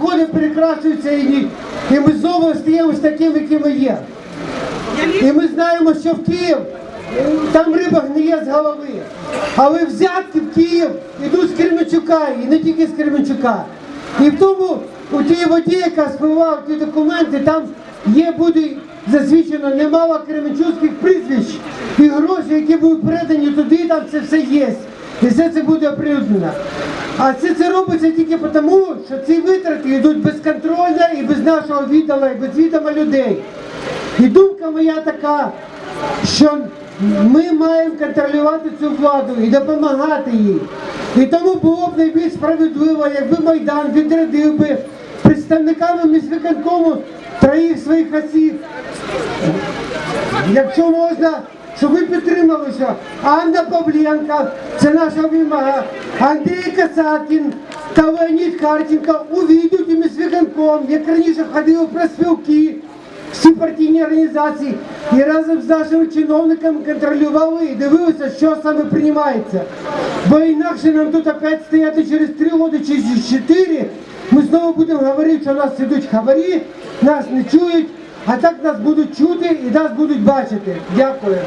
приходить, перекрашується і, і ми знову стаємо такими, якими є. І ми знаємо, що в Київ там риба гниє з голови. Але взятки в Київ йдуть з Кременчука, і не тільки з Кременчука. І в тому, у тій воді, яка спливала ті документи, там є буде засвідчено немало кременчуцьких прізвищ і гроші, які будуть передані туди, там це все є. І все це буде оприлюднено. А це, це робиться тільки тому, що ці витрати йдуть безконтрольно і без нашого відома, і без відома людей. І думка моя така, що ми маємо контролювати цю владу і допомагати їй. І тому було б найбільш справедливо, якби Майдан відрядив би представниками міськвиконкому троїх своїх осіб. Якщо можна, щоб ви підтримали, що Анна Павленко, це наша вимога, Андрій Касаткін та Леонід Харченко у міськвиконком, як раніше ходили про спілки, всі партійні організації і разом з нашими чиновниками контролювали і дивилися, що саме приймається. Бо інакше нам тут опять стояти через три роки чи чотири, ми знову будемо говорити, що нас ідуть хабарі, нас не чують, а так нас будуть чути і нас будуть бачити. Дякую.